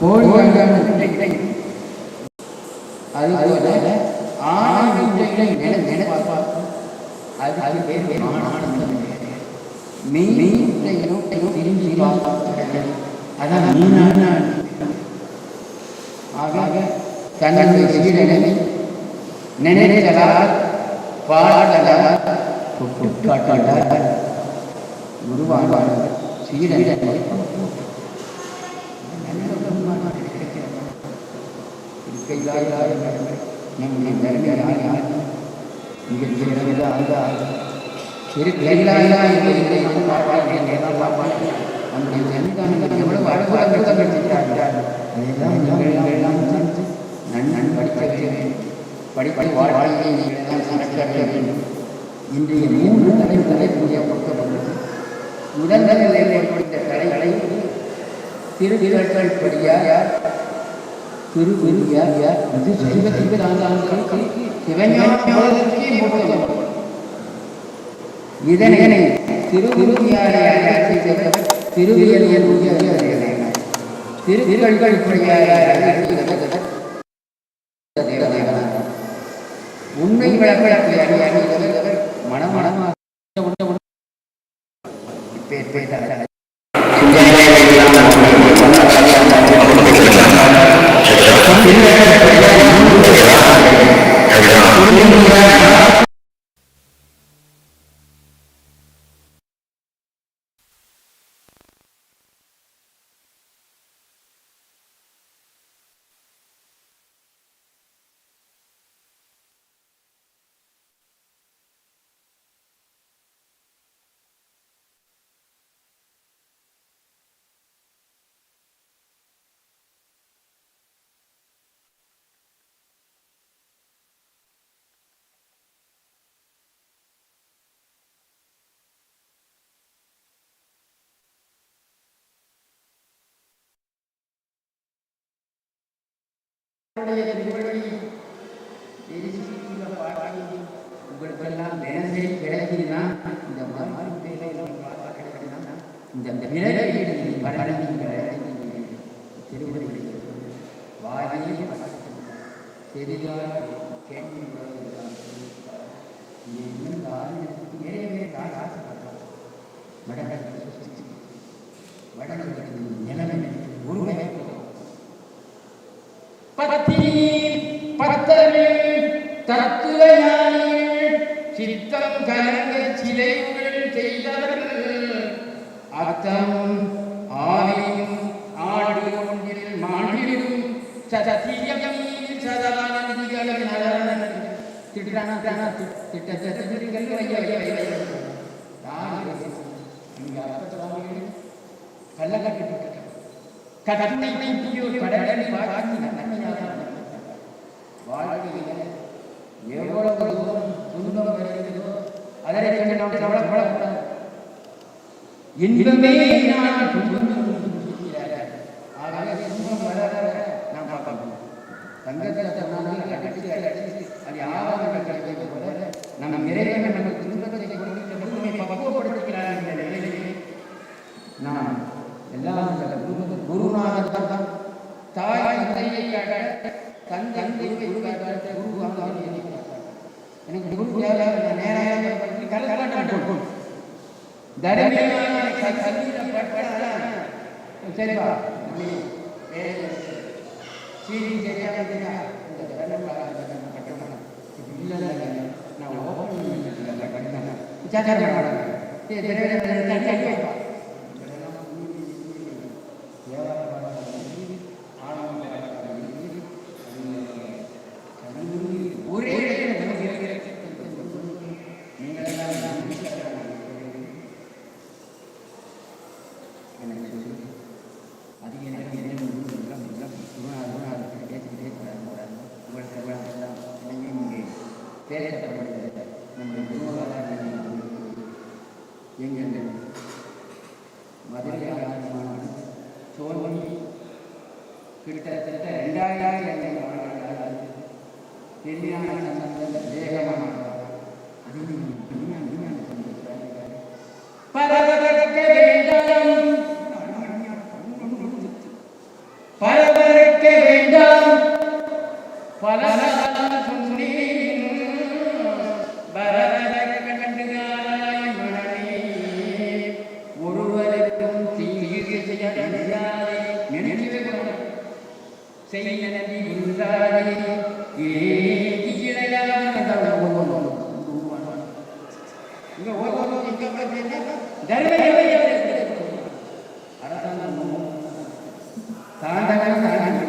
கோழியான முட்டைகளை அதுபோல ஆண் அது அது பேர் ஆனந்தம் மீன் திரும்பி அதான் மீனான ஆக தன்னுடைய சீடனை நினைத்தலால் பாடலால் குட்டுக்காட்டலால் உருவானவர் சீடனை நம்முடைய தர்மராய் மிக சிறந்ததாக திருக்கையிலாயா என்பதை நம்முடைய ஜனதானங்கள் எவ்வளவு அற்புதங்கள் செய்கிறார்கள் அதையெல்லாம் நீங்கள் எல்லாம் நன்னன் படிக்க வேண்டும் படிப்பை வாழ்க்கையை நீங்கள் எல்லாம் சமர்ப்பிக்க வேண்டும் இன்றைய மூன்று தலைமுறை இங்கே கொடுக்கப்பட்டது முதல் நிலையில் ஏற்பட்ட தலைகளை திருவிழர்கள் படியார் திருவிழியார் இது சைவ சிவதாந்தாங்களுக்கு சிவஞானே முழுவதும் இதனை திருவிழியாரை செய்தவர் திருவியலியல் திருவிழர்கள் உண்மை விளக்கத்தை அறிய உங்களுக்கெல்லாம் தினசரி கிடைக்குதுன்னா இந்த மாதிரி இந்த விரைவில் பரணி திருவடி வாயில் தெரியாத கேள்வி நிறையவே நிலைமை மாண்டிலும் சதத்தியம் சதவானதிகளும் நலன திட்டானா தானா திட்ட திட்டங்கள் வைய வைய வைய யார் இங்க அப்பத்தவாமிகள் கள்ளக்கட்டு கடனை நீட்டியோ கடனை பாக்கி நன்மையாக வாழ்க்கையில எவ்வளவு தூரம் துன்பம் வருகிறதோ அதனை கண்டு நாம் கவலைப்படக்கூடாது இன்பமே நான் துன்பம் ஆகவே துன்பம் வர நாம் பார்க்கணும் தங்கத்தை நாங்கள் அடித்து அடித்து அது யாரும் கிடைப்பது போல நம் இறைவன் நமக்கு துன்பத்தை கொடுத்து பக்குவப்படுத்துகிறார் என்ற நிலையிலே நாம் எல்லாம் அந்த குரு குருநாதர் தான் தாய் தந்தையை தந்தை குருவை குரு எனக்கு குரு தேவை நேராக கலக்காட்டம் தர்மியமான கல்வியில் பட்டாதான் சரிப்பா சீரி சரியாக இருந்தா இந்த தர்மம் கட்டணும் இல்லை நான் ஓப்பன் கட்டணும் பண்ண இருந்தது மதுரை ஆரம்பமான தோல்வி கிட்டத்தட்ட ரெண்டாயிரம் பெரியான சம்பந்த வேகமான வேண்டாம். பல செய்ய நின்றாரே இங்க ஓ ஓ ஓ இங்க தர்ம அரசாங்கம் தாண்டவம் தாண்டி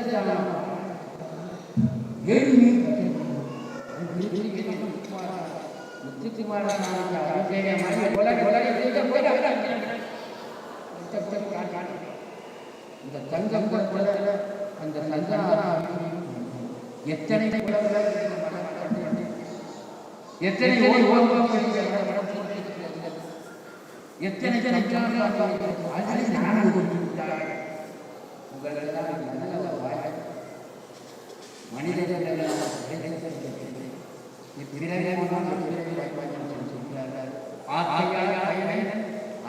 தாண்டல் முறையாக எனக்கு பக்கத்திலேயே இருபது இருபத்தி யமன் இந்த தங்கம் குளத்தில் அந்த எத்தனை எத்தனை எத்தனை எத்தனை உங்களெல்லாம் நல்ல வாய் மனிதர்கள்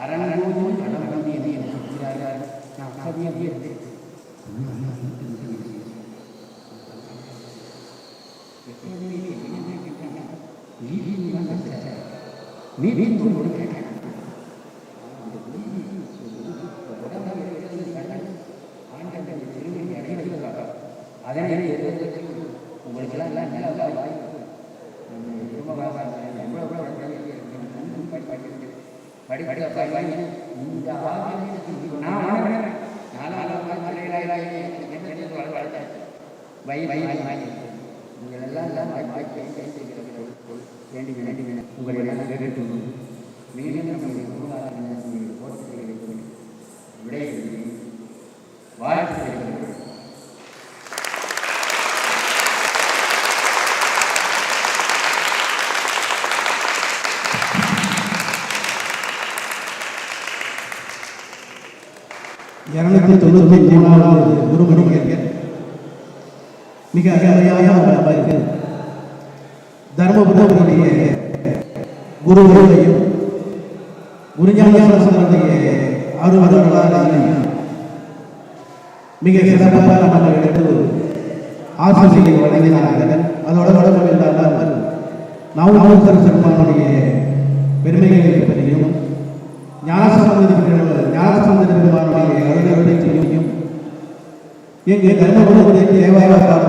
அரங்கூரும் கடவுளும் எது என்று சொல்கிறார்கள் நான் கவியை நீ வீட்டு கொடுக்க படிக்க இந்த நான் உணர்றேன் வை வை நீங்கள் எல்லாம் எல்லாம் வாய்ப்பை வேண்டி வேண்டி உங்களை எல்லாம் மீண்டும் இரநூத்தி தொண்ணூத்தி மூணாவது குருமணிகள் மிக அருமையான ஒரு அமைப்பு குருவையும் குருஞானசனுடைய அருவர்களாலையும் மிக சிறப்பாக நம்ம எடுத்து ஆசிரியை வழங்கினார்கள். அதோட மட்டும் இல்லாமல் நவநாமக்கர் பெருமானுடைய பெருமைகளை பற்றியும் ஞானசம்பந்த ஞானசம்பந்த பெருமானுடைய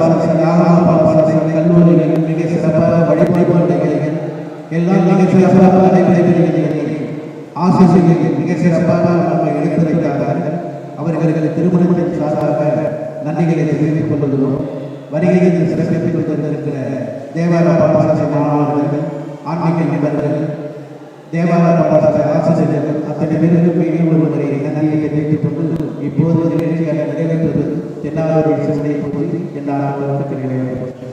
பாடசாலை ஆகம பாடசாலை கல்லூரிகள் மிக சிறப்பாக வழிபாடுகள் எல்லாம் மிக சிறப்பாக நடைபெறுகிறது ஆசிரியர்கள் மிக சிறப்பாக நம்ம எடுத்துரைத்தார்கள். அவர்களுக்கு திருமணத்தின் சார்பாக நன்றிகளை தெரிவித்துக் கொள்கிறோம். வருகையில் சிறப்பித்துக் கொண்டிருக்கிற தேவார பாடசாலை மாணவர்கள் ஆன்மீக நிபுணர்கள் தேவார பாடசாலை ஆசிரியர்கள் அத்தனை பேருக்கு மீண்டும் ஒரு முறை நன்றியை கொண்டு இப்போது நிகழ்ச்சியாக நிறைவேற்றுவது தென்னாவூர் சிவனை பற்றி என்னால் அவர்களுக்கு நிறைவேற்ற